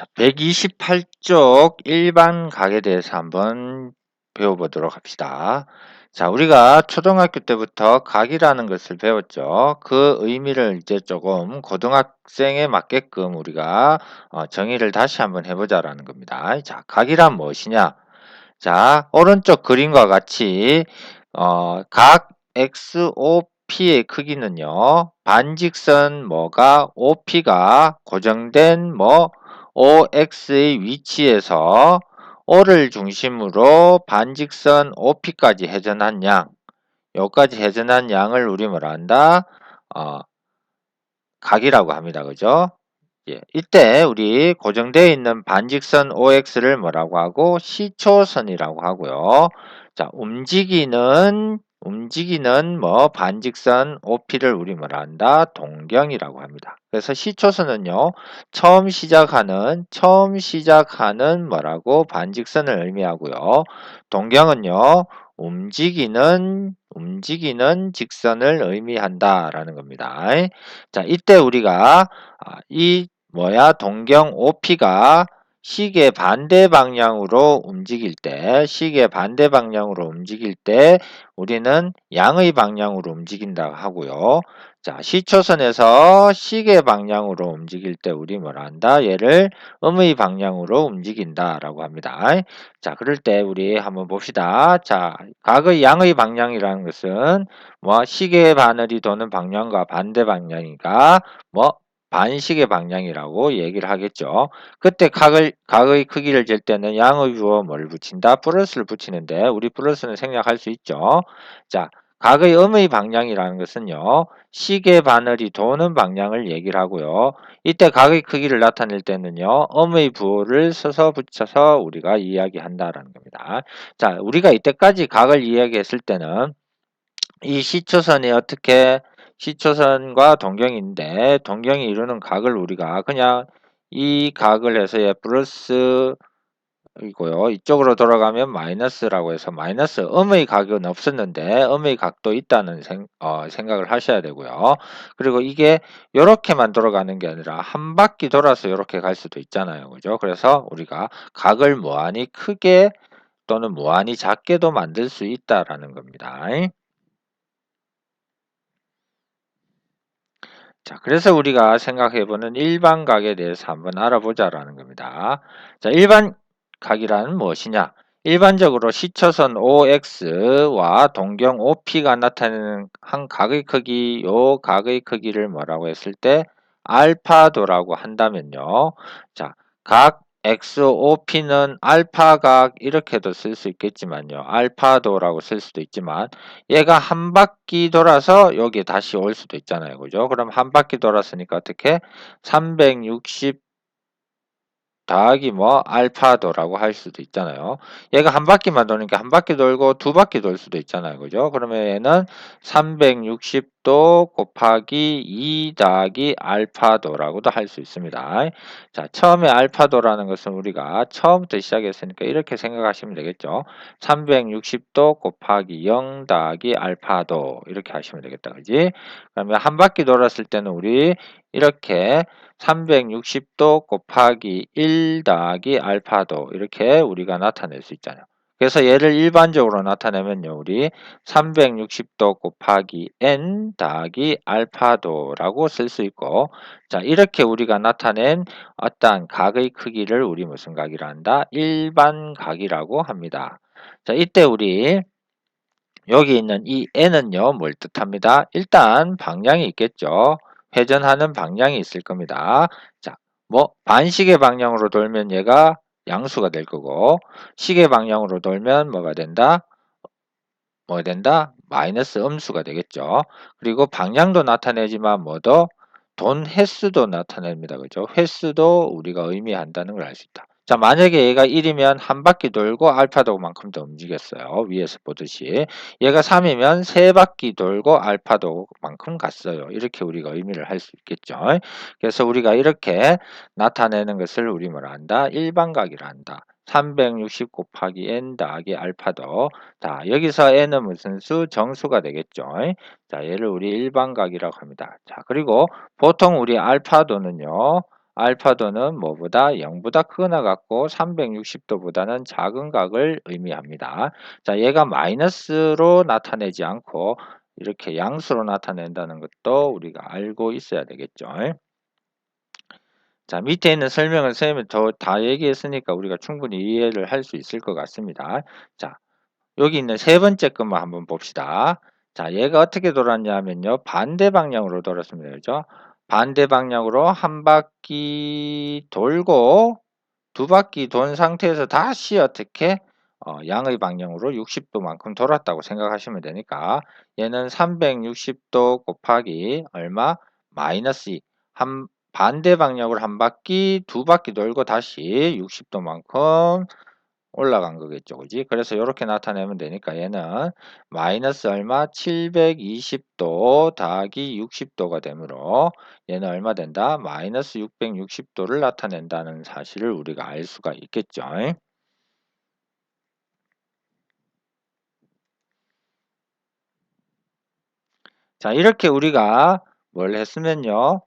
자, 128쪽 일반 각에 대해서 한번 배워보도록 합시다. 자, 우리가 초등학교 때부터 각이라는 것을 배웠죠. 그 의미를 이제 조금 고등학생에 맞게끔 우리가 어, 정의를 다시 한번 해보자라는 겁니다. 자, 각이란 무엇이냐? 자, 오른쪽 그림과 같이 어, 각 XOP의 크기는요. 반직선 뭐가 OP가 고정된 뭐 OX의 위치에서 O를 중심으로 반직선 OP까지 회전한 양, 여기까지 회전한 양을 우리 뭐라 한다? 어, 각이라고 합니다. 그죠? 예, 이때 우리 고정되어 있는 반직선 OX를 뭐라고 하고 시초선이라고 하고요. 자, 움직이는 움직이는 뭐 반직선 OP를 우리 뭐라 한다? 동경이라고 합니다. 그래서 시초선은요. 처음 시작하는 처음 시작하는 뭐라고 반직선을 의미하고요. 동경은요. 움직이는 움직이는 직선을 의미한다라는 겁니다. 자, 이때 우리가 아, 이 뭐야 동경 OP가 시계 반대 방향으로 움직일 때, 시계 반대 방향으로 움직일 때 우리는 양의 방향으로 움직인다 하고요. 자, 시초선에서 시계 방향으로 움직일 때 우리 뭐라 한다? 얘를 음의 방향으로 움직인다라고 합니다. 자, 그럴 때 우리 한번 봅시다. 자, 각의 양의 방향이라는 것은 뭐 시계 바늘이 도는 방향과 반대 방향이니까 뭐 반시계 방향이라고 얘기를 하겠죠. 그때 각을, 각의 크기를 잴 때는 양의 부호 뭘 붙인다? 플러스를 붙이는데 우리 플러스는 생략할 수 있죠. 자, 각의 음의 방향이라는 것은요. 시계 바늘이 도는 방향을 얘기를 하고요. 이때 각의 크기를 나타낼 때는요. 음의 부호를 써서 붙여서 우리가 이야기한다라는 겁니다. 자, 우리가 이때까지 각을 이야기했을 때는 이 시초선이 어떻게 시초선과 동경인데 동경이 이루는 각을 우리가 그냥 이 각을 해서 예, 플러스 이고요. 이쪽으로 돌아가면 마이너스라고 해서 마이너스 음의 각은 없었는데 음의 각도 있다는 생, 어, 생각을 하셔야 되고요. 그리고 이게 이렇게만 돌아가는 게 아니라 한 바퀴 돌아서 이렇게 갈 수도 있잖아요. 그죠? 그래서 우리가 각을 무한히 크게 또는 무한히 작게도 만들 수 있다라는 겁니다. 자, 그래서 우리가 생각해보는 일반 각에 대해서 한번 알아보자라는 겁니다. 자, 일반 각이란 무엇이냐? 일반적으로 시초선 OX와 동경 OP가 나타내는 한 각의 크기, 요 각의 크기를 뭐라고 했을 때 알파도라고 한다면요. 자, 각 XOP는 알파각 이렇게도 쓸 수 있겠지만요. 알파도라고 쓸 수도 있지만 얘가 한 바퀴 돌아서 여기 다시 올 수도 있잖아요. 그죠? 그럼 한 바퀴 돌았으니까 어떻게 360 더하기 뭐 알파도라고 할 수도 있잖아요. 얘가 한 바퀴만 도니까 한 바퀴 돌고 두 바퀴 돌 수도 있잖아요. 그죠? 그러면 얘는 360도 곱하기 2 더하기 알파도라고도 할 수 있습니다. 자, 처음에 알파도라는 것은 우리가 처음부터 시작했으니까 이렇게 생각하시면 되겠죠. 360도 곱하기 0 더하기 알파도 이렇게 하시면 되겠다. 그지? 그러면 한 바퀴 돌았을 때는 우리 이렇게 360도 곱하기 1 더하기 알파도 이렇게 우리가 나타낼 수 있잖아요. 그래서 얘를 일반적으로 나타내면요. 우리 360도 곱하기 n 더하기 알파도라고 쓸 수 있고 자 이렇게 우리가 나타낸 어떠한 각의 크기를 우리 무슨 각이라 한다? 일반 각이라고 합니다. 자 이때 우리 여기 있는 이 n은요. 뭘 뜻합니다? 일단 방향이 있겠죠. 회전하는 방향이 있을 겁니다. 자, 뭐 반시계 방향으로 돌면 얘가 양수가 될 거고 시계 방향으로 돌면 뭐가 된다? 뭐가 된다? 마이너스 음수가 되겠죠. 그리고 방향도 나타내지만 뭐도 돈 횟수도 나타냅니다. 그죠? 횟수도 우리가 의미한다는 걸 알 수 있다. 자, 만약에 얘가 1이면 한 바퀴 돌고 알파도만큼 더 움직였어요. 위에서 보듯이. 얘가 3이면 세 바퀴 돌고 알파도만큼 갔어요. 이렇게 우리가 의미를 할 수 있겠죠. 그래서 우리가 이렇게 나타내는 것을 우리 뭐라 한다? 일반각이라 한다. 360 곱하기 n 더하기 알파도. 자, 여기서 n은 무슨 수? 정수가 되겠죠. 자, 얘를 우리 일반각이라고 합니다. 자, 그리고 보통 우리 알파도는요. 알파도는 뭐보다 0보다 크거나 같고 360도보다는 작은 각을 의미합니다. 자, 얘가 마이너스로 나타내지 않고 이렇게 양수로 나타낸다는 것도 우리가 알고 있어야 되겠죠. 자, 밑에 있는 설명을 선생님이 다 얘기했으니까 우리가 충분히 이해를 할 수 있을 것 같습니다. 자, 여기 있는 세 번째 것만 한번 봅시다. 자, 얘가 어떻게 돌았냐면요. 반대 방향으로 돌았습니다. 그죠? 반대 방향으로 한 바퀴 돌고 두 바퀴 돈 상태에서 다시 어떻게 어, 양의 방향으로 60도만큼 돌았다고 생각하시면 되니까 얘는 360도 곱하기 얼마? 마이너스 2. 한 반대 방향으로 한 바퀴 두 바퀴 돌고 다시 60도만큼 올라간 거겠죠. 그지? 그래서 이렇게 나타내면 되니까 얘는 마이너스 얼마? 720도 더하기 60도가 되므로 얘는 얼마 된다? 마이너스 660도를 나타낸다는 사실을 우리가 알 수가 있겠죠. 자, 이렇게 우리가 뭘 했으면요.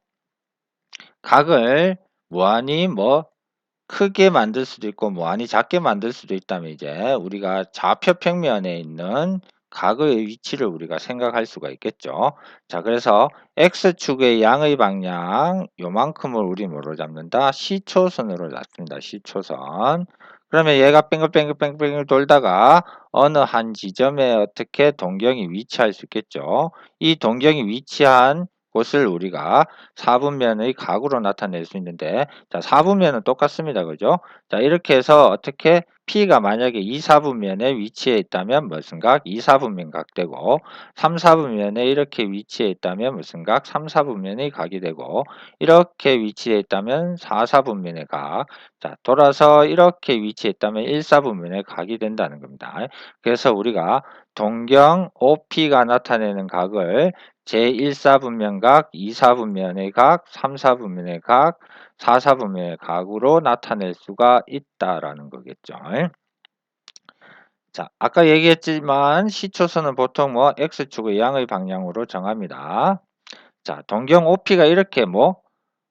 각을 무한히 뭐 크게 만들 수도 있고 무한히 작게 만들 수도 있다면 이제 우리가 좌표 평면에 있는 각의 위치를 우리가 생각할 수가 있겠죠. 자, 그래서 X축의 양의 방향 요만큼을 우리 뭐로 잡는다? 시초선으로 잡습니다. 시초선. 그러면 얘가 뺑글뺑글뺑글 돌다가 어느 한 지점에 어떻게 동경이 위치할 수 있겠죠. 이 동경이 위치한 곳을 우리가 4분면의 각으로 나타낼 수 있는데 자 4분면은 똑같습니다. 그죠? 자 이렇게 해서 어떻게 P가 만약에 2, 4분면에 위치해 있다면 무슨 각? 2, 4분면 각 되고 3, 4분면에 이렇게 위치해 있다면 무슨 각? 3, 4분면의 각이 되고 이렇게 위치해 있다면 4, 4분면의 각 자, 돌아서 이렇게 위치해 있다면 1, 4분면의 각이 된다는 겁니다. 그래서 우리가 동경 OP가 나타내는 각을 제1사분면각, 2사분면의 각, 3사분면의 각, 4사분면의 각으로 나타낼 수가 있다라는 거겠죠. 자, 아까 얘기했지만 시초선은 보통 뭐 X축의 양의 방향으로 정합니다. 자, 동경 OP가 이렇게 뭐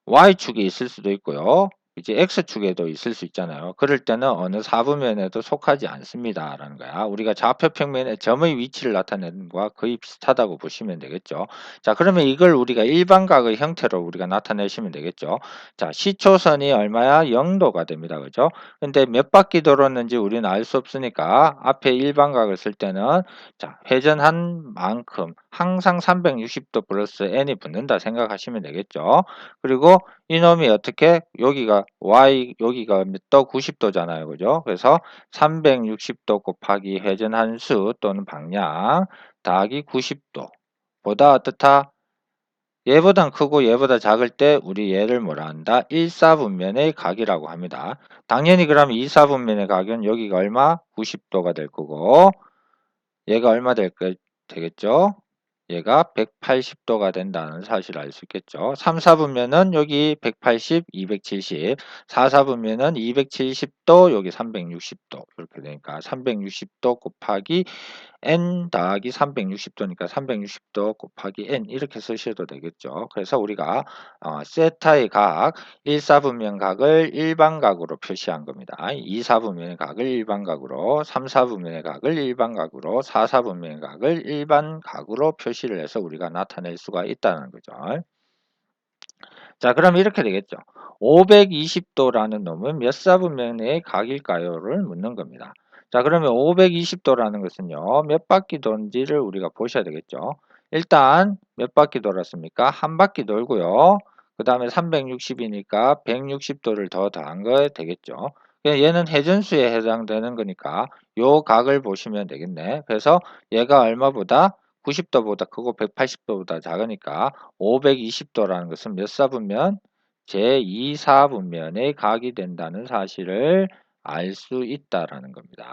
Y축에 있을 수도 있고요. 이제 X축에도 있을 수 있잖아요. 그럴 때는 어느 4분면에도 속하지 않습니다. 라는 거야. 우리가 좌표 평면의 점의 위치를 나타내는 것과 거의 비슷하다고 보시면 되겠죠. 자, 그러면 이걸 우리가 일반각의 형태로 우리가 나타내시면 되겠죠. 자, 시초선이 얼마야? 0도가 됩니다. 그죠? 근데 몇 바퀴 돌았는지 우리는 알 수 없으니까 앞에 일반각을 쓸 때는 자, 회전한 만큼 항상 360도 플러스 n이 붙는다 생각하시면 되겠죠. 그리고 이놈이 어떻게 여기가 y 여기가 몇 도 90도잖아요. 그죠? 그래서 360도 곱하기 회전 한 수 또는 방향 더하기 90도 보다 어떻다? 얘보단 크고 얘보다 작을 때 우리 얘를 뭐라 한다? 1사분면의 각이라고 합니다. 당연히 그러면 2사분면의 각은 여기가 얼마? 90도가 될 거고 얘가 얼마 될 거, 되겠죠? 얘가 180도가 된다는 사실을 알 수 있겠죠. 3, 4분면은 여기 180, 270, 4, 4분면은 270도, 여기 360도 이렇게 되니까 360도 곱하기 n 더하기 360도니까 360도 곱하기 n 이렇게 쓰셔도 되겠죠. 그래서 우리가 어, 세타의 각 1, 4분면 각을 일반각으로 표시한 겁니다. 2, 4분면의 각을 일반각으로 3, 4분면의 각을 일반각으로 4, 4분면의 각을 일반각으로 표시를 해서 우리가 나타낼 수가 있다는 거죠. 자 그럼 이렇게 되겠죠. 520도라는 놈은 몇 사분면의 각일까요?를 묻는 겁니다. 자 그러면 520도라는 것은요 몇 바퀴 돈지를 우리가 보셔야 되겠죠? 일단 몇 바퀴 돌았습니까? 한 바퀴 돌고요. 그 다음에 360이니까 160도를 더 더한 거 되겠죠? 얘는 회전수에 해당되는 거니까 요 각을 보시면 되겠네. 그래서 얘가 얼마보다? 90도보다 크고 180도보다 작으니까 520도라는 것은 몇 사분면? 제2사분면의 각이 된다는 사실을 알 수 있다라는 겁니다.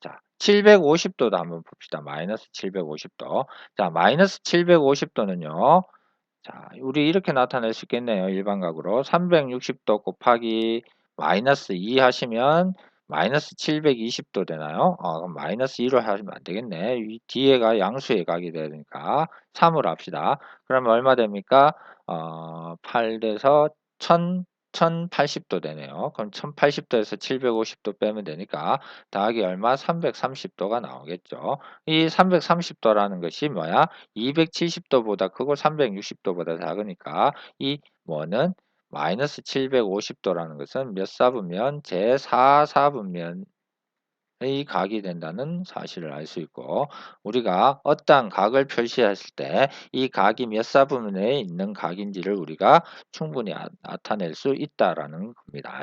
자, 750도도 한번 봅시다. 마이너스 750도. 자, 마이너스 750도는요. 자, 우리 이렇게 나타낼 수 있겠네요. 일반각으로. 360도 곱하기 마이너스 2 하시면 마이너스 720도 되나요? 어, 그럼 마이너스 2로 하시면 안 되겠네. 이 뒤에가 양수의 각이 되니까 3으로 합시다. 그러면 얼마 됩니까? 어, 8에서 1000 1080도 되네요. 그럼 1080도에서 750도 빼면 되니까 더하기 얼마? 330도가 나오겠죠. 이 330도라는 것이 뭐야? 270도보다 크고 360도보다 작으니까 이 뭐는 마이너스 750도라는 것은 몇 사분면? 제4 사분면 의 각이 된다는 사실을 알 수 있고 우리가 어떠한 각을 표시했을 때 이 각이 몇 사분면에 있는 각인지를 우리가 충분히 아- 나타낼 수 있다라는 겁니다.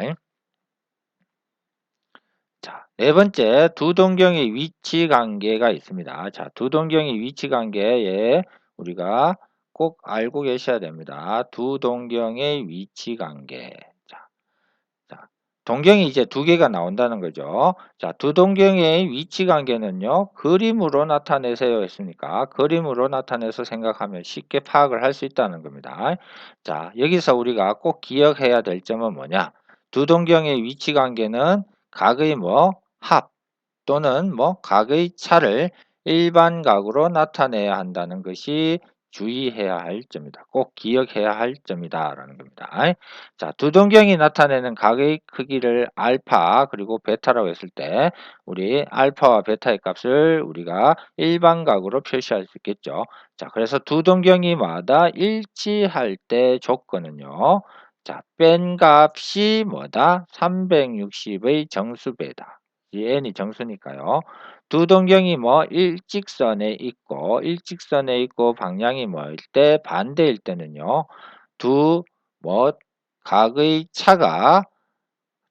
자, 네 번째 두 동경의 위치 관계가 있습니다. 자, 두 동경의 위치 관계에 우리가 꼭 알고 계셔야 됩니다. 두 동경의 위치 관계. 동경이 이제 두 개가 나온다는 거죠. 자, 두 동경의 위치 관계는요, 그림으로 나타내세요 했으니까, 그림으로 나타내서 생각하면 쉽게 파악을 할 수 있다는 겁니다. 자, 여기서 우리가 꼭 기억해야 될 점은 뭐냐? 두 동경의 위치 관계는 각의 뭐, 합, 또는 뭐, 각의 차를 일반 각으로 나타내야 한다는 것이 주의해야 할 점이다. 꼭 기억해야 할 점이다. 라는 겁니다. 자, 두 동경이 나타내는 각의 크기를 알파 그리고 베타라고 했을 때 우리 알파와 베타의 값을 우리가 일반각으로 표시할 수 있겠죠. 자, 그래서 두 동경이마다 일치할 때 조건은요. 자, 뺀 값이 뭐다? 360의 정수배다. 이 n이 정수니까요. 두 동경이 뭐 일직선에 있고 일직선에 있고 방향이 뭐일 때 반대일 때는요. 두 뭐 각의 차가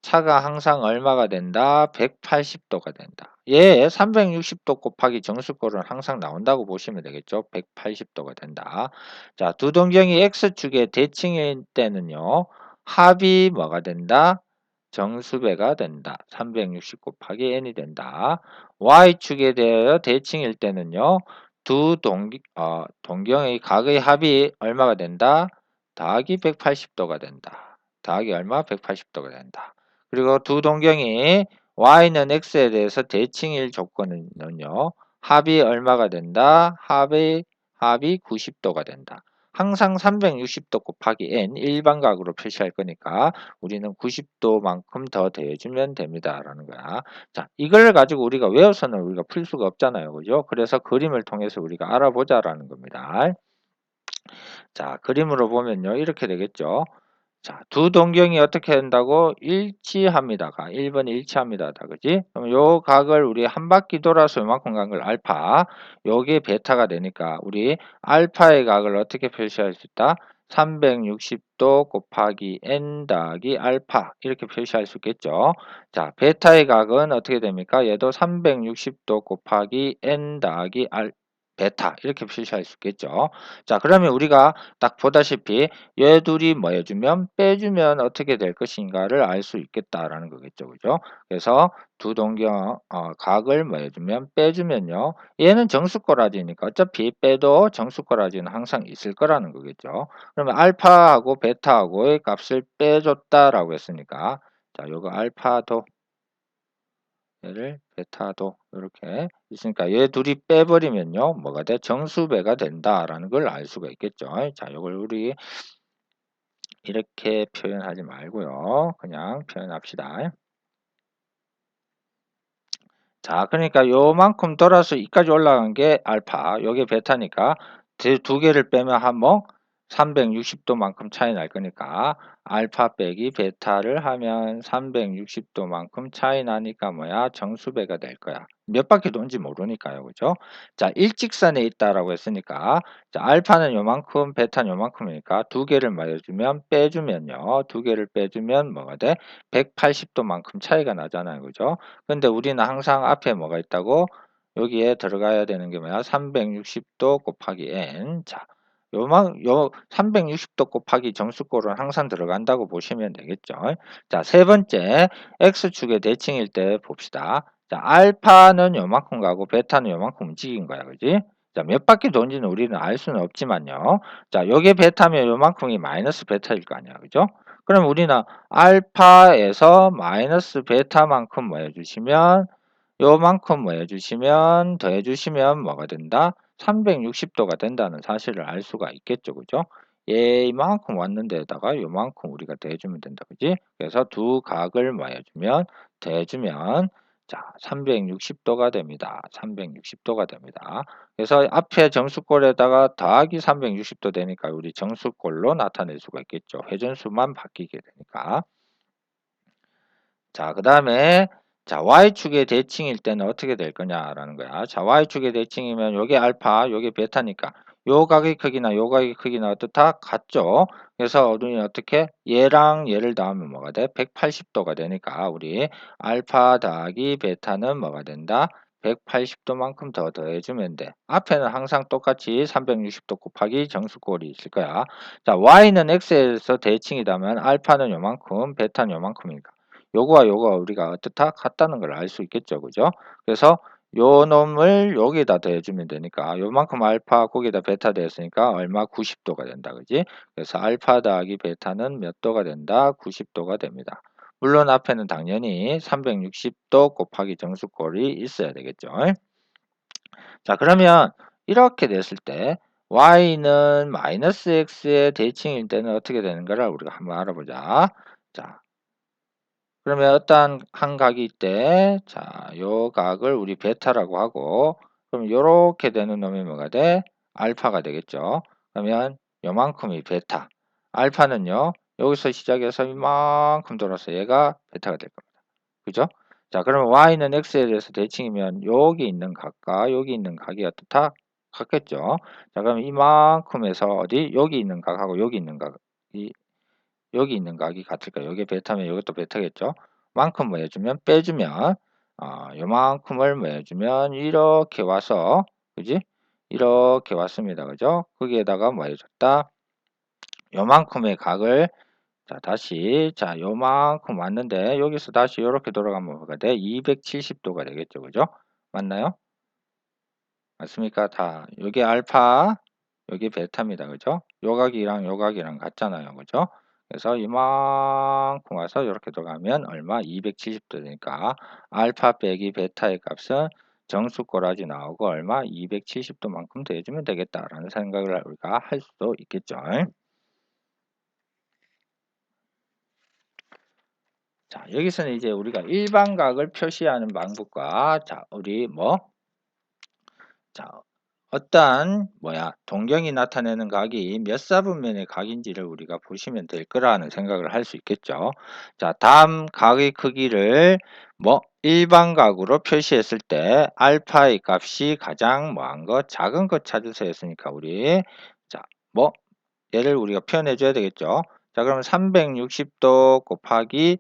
차가 항상 얼마가 된다? 180도가 된다. 예, 360도 곱하기 정수꼴은 항상 나온다고 보시면 되겠죠. 180도가 된다. 자, 두 동경이 x축의 대칭일 때는요. 합이 뭐가 된다? 정수배가 된다. 360 곱하기 n이 된다. y축에 대하여 대칭일 때는요. 두 동, 어, 동경의 각의 합이 얼마가 된다? 더하기 180도가 된다. 더하기 얼마? 180도가 된다. 그리고 두 동경이 y는 x에 대해서 대칭일 조건은요. 합이 얼마가 된다? 합이 합이 90도가 된다. 항상 360도 곱하기 n 일반각으로 표시할 거니까 우리는 90도만큼 더 더해주면 됩니다. 라는 거야. 자, 이걸 가지고 우리가 외워서는 우리가 풀 수가 없잖아요. 그죠? 그래서 그림을 통해서 우리가 알아보자라는 겁니다. 자, 그림으로 보면요. 이렇게 되겠죠. 자, 두 동경이 어떻게 된다고? 일치합니다가 1번 일치합니다다. 그지? 그럼 요 각을 우리 한 바퀴 돌아서 요만큼 간 걸 알파, 요게 베타가 되니까 우리 알파의 각을 어떻게 표시할 수 있다? 360도 곱하기 n 더하기 알파 이렇게 표시할 수 있겠죠. 자, 베타의 각은 어떻게 됩니까? 얘도 360도 곱하기 n 더하기 알 베타 이렇게 표시할 수 있겠죠. 자 그러면 우리가 딱 보다시피 얘 둘이 뭐 해주면 빼주면 어떻게 될 것인가를 알 수 있겠다라는 거겠죠. 그죠? 그래서 두 동경 어, 각을 뭐 해주면 빼주면요. 얘는 정수꼬라지니까 어차피 빼도 정수꼬라지는 항상 있을 거라는 거겠죠. 그러면 알파하고 베타하고의 값을 빼줬다라고 했으니까 자 요거 알파도 얘를 베타도 이렇게 있으니까 얘 둘이 빼버리면요 뭐가 돼? 정수배가 된다라는 걸 알 수가 있겠죠. 자 이걸 우리 이렇게 표현하지 말고요. 그냥 표현합시다. 자 그러니까 요만큼 돌아서 이까지 올라간 게 알파. 요게 베타니까 두 개를 빼면 한뭐 360도만큼 차이 날 거니까 알파 빼기 베타를 하면 360도만큼 차이 나니까 뭐야? 정수배가 될 거야. 몇 바퀴 돈지 모르니까요. 그죠? 자 일직선에 있다라고 했으니까 자 알파는 요만큼 베타는 요만큼이니까 두 개를 말해주면 빼주면요. 두 개를 빼주면 뭐가 돼? 180도만큼 차이가 나잖아요. 그죠? 근데 우리는 항상 앞에 뭐가 있다고? 여기에 들어가야 되는 게 뭐야? 360도 곱하기 n. 자 요만 요 360도 곱하기 정수꼴은 항상 들어간다고 보시면 되겠죠. 자, 세 번째 x축의 대칭일 때 봅시다. 자, 알파는 요만큼 가고 베타는 요만큼 움직인 거야. 그지? 자, 몇 바퀴 돈지는 우리는 알 수는 없지만요. 자, 요게 베타면 요만큼이 마이너스 베타일 거 아니야. 그죠? 그럼 우리는 알파에서 마이너스 베타만큼 뭐 해주시면 요만큼 뭐 해주시면 더해주시면 뭐가 된다? 360도가 된다는 사실을 알 수가 있겠죠. 그죠? 얘 이만큼 왔는데다가 요만큼 우리가 더해주면 된다. 그지? 그래서 두 각을 뭐 해주면 더해주면 자 360도가 됩니다. 360도가 됩니다. 그래서 앞에 정수꼴에다가 더하기 360도 되니까 우리 정수꼴로 나타낼 수가 있겠죠. 회전수만 바뀌게 되니까. 자, 그 다음에 자, y축의 대칭일 때는 어떻게 될 거냐라는 거야. 자, y축의 대칭이면 요게 알파, 요게 베타니까 요 각의 크기나 요 각의 크기나 어떻다? 같죠? 그래서 우리 어떻게? 얘랑 얘를 더하면 뭐가 돼? 180도가 되니까 우리 알파 더하기 베타는 뭐가 된다? 180도만큼 더 더해주면 돼. 앞에는 항상 똑같이 360도 곱하기 정수꼴이 있을 거야. 자, y는 x에서 대칭이다면 알파는 요만큼, 베타는 요만큼이니까. 요거와 요거가 우리가 어떻다? 같다는 걸 알 수 있겠죠. 그죠? 그래서 요 놈을 여기다 더해주면 되니까 요만큼 알파 거기다 베타 되었으니까 얼마 90도가 된다. 그지? 그래서 알파 더하기 베타는 몇 도가 된다? 90도가 됩니다. 물론 앞에는 당연히 360도 곱하기 정수꼴이 있어야 되겠죠. 자 그러면 이렇게 됐을 때 y는 마이너스 x의 대칭일 때는 어떻게 되는가를 우리가 한번 알아보자. 자 그러면 어떠한 한 각이 있대. 자, 요 각을 우리 베타라고 하고 그럼 요렇게 되는 놈이 뭐가 돼? 알파가 되겠죠. 그러면 요만큼이 베타. 알파는요. 여기서 시작해서 이만큼 돌아서 얘가 베타가 될 겁니다. 그죠? 자, 그러면 y는 x에 대해서 대칭이면 여기 있는 각과 여기 있는 각이 어떻다? 같겠죠. 자, 그럼 이만큼에서 어디? 여기 있는 각하고 여기 있는 각이 여기 있는 각이 같을까요? 여기 베타면 이것도 베타겠죠? 만큼 뭐 해주면 빼주면 어, 요만큼을 뭐 해주면 이렇게 와서 그지? 이렇게 왔습니다. 그죠? 거기에다가 뭐 해줬다? 요만큼의 각을 자 다시 자 요만큼 왔는데 여기서 다시 이렇게 돌아가면 뭐가 돼? 270도가 되겠죠. 그죠? 맞나요? 맞습니까? 다 여기 알파 여기 베타입니다. 그죠? 요각이랑 요각이랑 같잖아요. 그죠? 그래서 이만큼 와서 이렇게 들어가면 얼마? 270도 되니까 알파 빼기 베타의 값은 정수 꼬라지 나오고 얼마? 270도만큼 더해주면 되겠다라는 생각을 우리가 할 수도 있겠죠. 자, 여기서는 이제 우리가 일반각을 표시하는 방법과 자, 우리 뭐 자, 어떠한 뭐야 동경이 나타내는 각이 몇 사분면의 각인지를 우리가 보시면 될 거라는 생각을 할 수 있겠죠. 자, 다음 각의 크기를 뭐 일반 각으로 표시했을 때 알파의 값이 가장 뭐한 거 작은 것 찾으세요 했으니까 우리 자, 뭐 얘를 우리가 표현해 줘야 되겠죠. 자, 그러면 360도 곱하기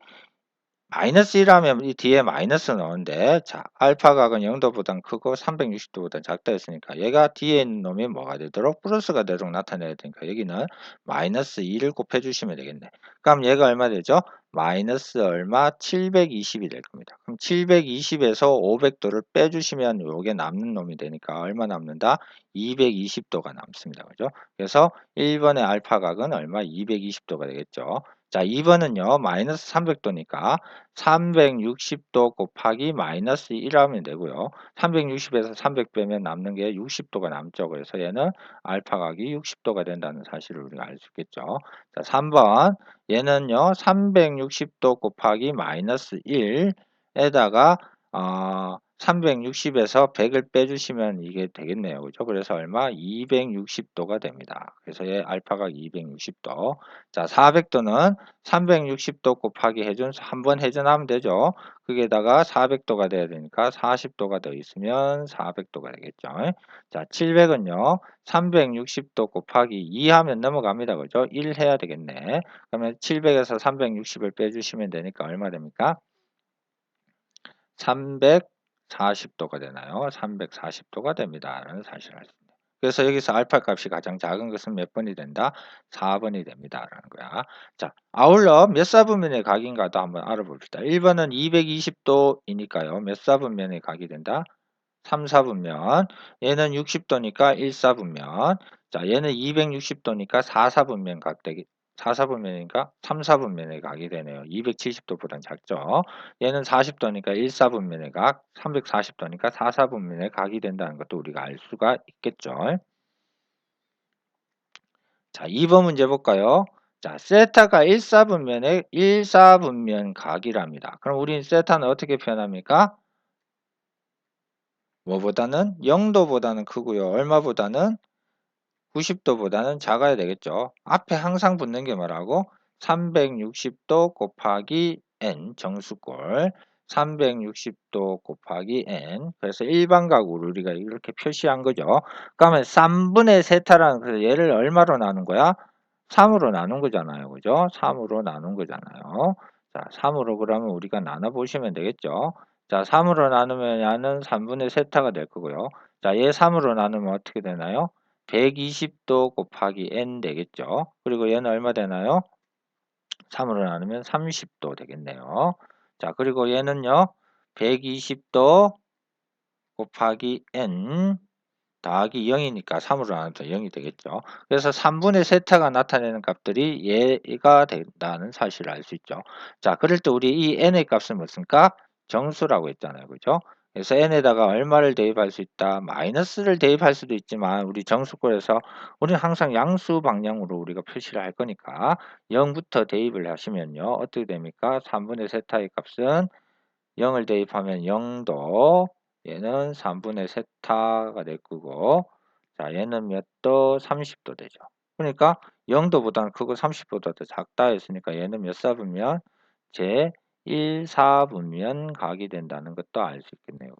마이너스 1하면 이 뒤에 마이너스 나오는데 자 알파 각은 0도보다 크고 360도보다 작다 했으니까 얘가 뒤에 있는 놈이 뭐가 되도록 플러스가 되도록 나타내야 되니까 여기는 마이너스 2를 곱해 주시면 되겠네 그럼 얘가 얼마 되죠? 마이너스 얼마? 720이 될 겁니다 그럼 720에서 500도를 빼주시면 요게 남는 놈이 되니까 얼마 남는다? 220도가 남습니다 그죠? 그래서 1번의 알파 각은 얼마? 220도가 되겠죠 자, 2번은요, 마이너스 300도니까 360도 곱하기 마이너스 1 하면 되고요. 360에서 300 빼면 남는 게 60도가 남죠. 그래서 얘는 알파각이 60도가 된다는 사실을 우리가 알 수 있겠죠. 자, 3번. 얘는요, 360도 곱하기 마이너스 1에다가, 어, 360에서 100을 빼주시면 이게 되겠네요. 그죠? 그래서 얼마? 260도가 됩니다. 그래서 얘 알파각 260도. 자, 400도는 360도 곱하기 해준 한 번 해전하면 되죠. 거기에다가 400도가 돼야 되니까 40도가 더 있으면 400도가 되겠죠. 자, 700은요. 360도 곱하기 2 하면 넘어갑니다. 그죠? 1 해야 되겠네. 그러면 700에서 360을 빼주시면 되니까 얼마 됩니까? 300 40도가 되나요? 340도가 됩니다. 라는 사실을 알수 있습니다. 그래서 여기서 알파 값이 가장 작은 것은 몇 번이 된다? 4번이 됩니다. 라는 거야. 자, 아울러 몇 사분면의 각인가도 한번 알아봅시다. 1번은 220도이니까요. 몇 사분면의 각이 된다? 3, 4분면. 얘는 60도니까 1, 4분면. 자, 얘는 260도니까 4, 4분면 각 되기, 4, 4분면이니까 3, 4분면의 각이 되네요. 270도보단 작죠. 얘는 40도니까 1, 4분면의 각, 340도니까 4, 4분면의 각이 된다는 것도 우리가 알 수가 있겠죠. 자, 2번 문제 볼까요? 자, 세타가 1사분면의 1사분면 각이랍니다. 그럼 우리는 세타는 어떻게 표현합니까? 뭐보다는 0도보다는 크고요. 얼마보다는 90도보다는 작아야 되겠죠. 앞에 항상 붙는 게 뭐라고? 360도 곱하기 n 정수꼴 360도 곱하기 n 그래서 일반각으로 우리가 이렇게 표시한 거죠. 그러면 3분의 세타라는 그래서 얘를 얼마로 나눈 거야? 3으로 나눈 거잖아요. 그죠? 3으로 나눈 거잖아요. 자, 3으로 그러면 우리가 나눠 보시면 되겠죠. 자, 3으로 나누면 야는 3분의 세타가 될 거고요. 자, 얘 3으로 나누면 어떻게 되나요? 120도 곱하기 n 되겠죠. 그리고 얘는 얼마 되나요? 3으로 나누면 30도 되겠네요. 자, 그리고 얘는요. 120도 곱하기 n 더하기 0이니까 3으로 나누면 0이 되겠죠. 그래서 3분의 세타가 나타내는 값들이 얘가 된다는 사실을 알 수 있죠. 자, 그럴 때 우리 이 n의 값은 무슨 값? 정수라고 했잖아요. 그죠? 그래서 n에다가 얼마를 대입할 수 있다? 마이너스를 대입할 수도 있지만 우리 정수꼴에서 우리는 항상 양수 방향으로 우리가 표시를 할 거니까 0부터 대입을 하시면요. 어떻게 됩니까? 3분의 세타의 값은 0을 대입하면 0도 얘는 3분의 세타가 될 거고 자 얘는 몇 도? 30도 되죠. 그러니까 0도보다는 크고 30보다 더 작다 했으니까 얘는 몇 사분면? 제 1, 4분면 각이 된다는 것도 알 수 있겠네요.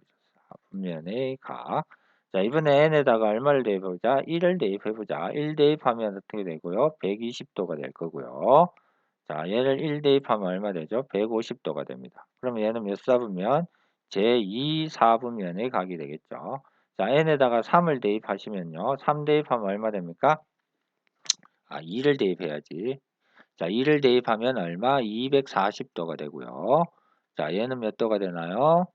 4분면의 각. 자, 이번에 n에다가 얼마를 대입해보자? 1을 대입해보자. 1 대입하면 어떻게 되고요? 120도가 될 거고요. 자, 얘를 1 대입하면 얼마 되죠? 150도가 됩니다. 그러면 얘는 몇 사분면? 제2 사분면의 각이 되겠죠. 자, n에다가 3을 대입하시면요. 3 대입하면 얼마 됩니까? 아, 2를 대입해야지. 자, 2를 대입하면 얼마? 240도가 되고요. 자, 얘는 몇 도가 되나요?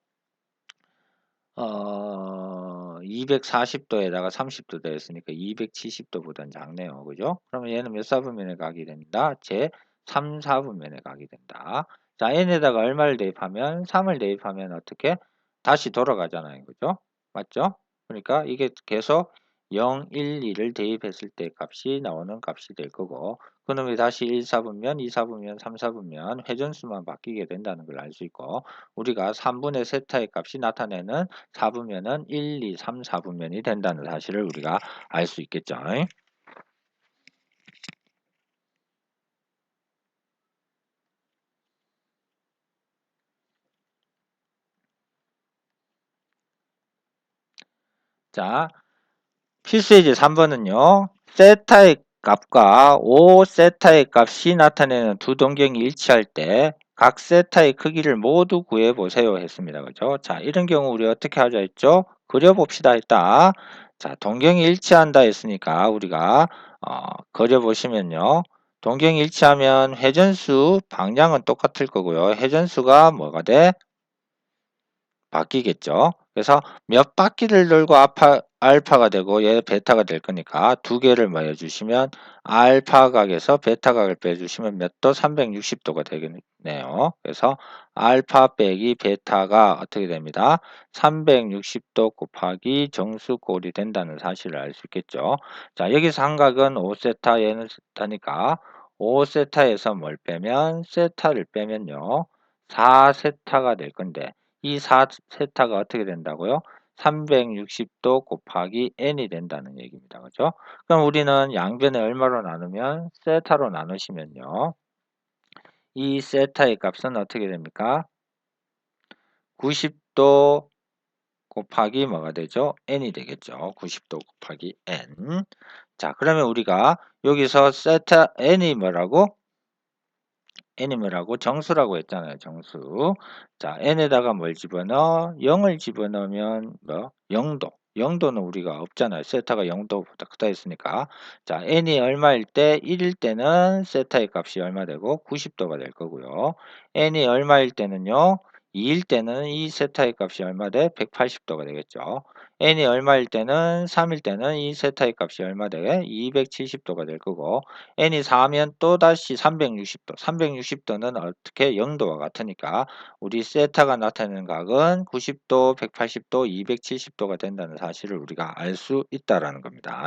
어, 240도에다가 30도 되었으니까 270도보다는 작네요. 그죠? 그러면 얘는 몇 사분면의 각이 된다? 제 3, 4분면의 각이 된다. 자, n에다가 얼마를 대입하면 3을 대입하면 어떻게? 다시 돌아가잖아요. 그죠? 맞죠? 그러니까 이게 계속 0, 1, 2를 대입했을 때 값이 나오는 값이 될 거고 그놈이 다시 1, 4분면, 2, 4분면, 3, 4분면 회전수만 바뀌게 된다는 걸 알 수 있고 우리가 3분의 세타의 값이 나타내는 4분면은 1, 2, 3, 4분면이 된다는 사실을 우리가 알 수 있겠죠. 자, 필수예제 3번은요. 세타의 값과 5 세타의 값이 나타내는 두 동경이 일치할 때 각 세타의 크기를 모두 구해보세요 했습니다. 그죠? 자, 이런 경우 우리 어떻게 하자 했죠? 그려봅시다 했다. 자, 동경이 일치한다 했으니까 우리가 어, 그려보시면요. 동경이 일치하면 회전수 방향은 똑같을 거고요. 회전수가 뭐가 돼? 바뀌겠죠. 그래서 몇 바퀴를 돌고 아파, 알파가 되고 얘 베타가 될 거니까 두 개를 뭐 해주시면 알파 각에서 베타 각을 빼주시면 몇 도? 360도가 되겠네요. 그래서 알파 빼기 베타가 어떻게 됩니다? 360도 곱하기 정수꼴이 된다는 사실을 알 수 있겠죠. 자 여기서 한각은 5세타 얘는 세타니까 5세타에서 뭘 빼면 세타를 빼면요. 4세타가 될 건데 이 4세타가 어떻게 된다고요? 360도 곱하기 n이 된다는 얘기입니다. 그죠? 그럼 우리는 양변에 얼마로 나누면 세타로 나누시면요. 이 세타의 값은 어떻게 됩니까? 90도 곱하기 뭐가 되죠? n이 되겠죠. 90도 곱하기 n. 자, 그러면 우리가 여기서 세타 n이 뭐라고? N이라고 정수라고 했잖아요. 정수. 자, n에다가 뭘 집어넣어? 0을 집어넣으면 뭐? 0도. 0도는 우리가 없잖아요. 세타가 0도보다 크다 했으니까. 자, n이 얼마일 때? 1일 때는 세타의 값이 얼마 되고 90도가 될 거고요. n이 얼마일 때는요? 2일 때는 이 세타의 값이 얼마 돼? 180도가 되겠죠. n이 얼마일 때는 3일 때는 이 세타의 값이 얼마 돼? 270도가 될 거고 n이 4면 또다시 360도. 360도는 어떻게 0도와 같으니까 우리 세타가 나타내는 각은 90도, 180도, 270도가 된다는 사실을 우리가 알 수 있다라는 겁니다.